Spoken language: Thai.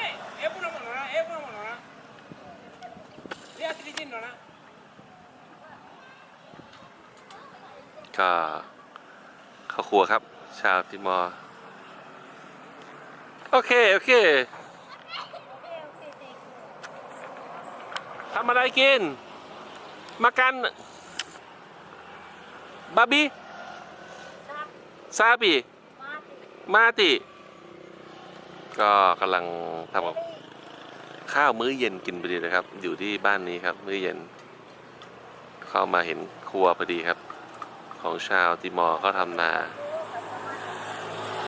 Eh, eh pun nama nona, eh pun nama nona. Dia asli jin nona. ก็เข้าครัวครับ ชาวติมอร์โอเค โอเคทำอะไรกิน มากันบาร์บี้ซาบีมาติ ก็กำลังทำกับข้าวมื้อเย็นกินพอดีเลยครับ อยู่ที่บ้านนี้ครับ มื้อเย็น เข้ามาเห็นครัวพอดีครับ ของชาวติมอร์เขาทำนา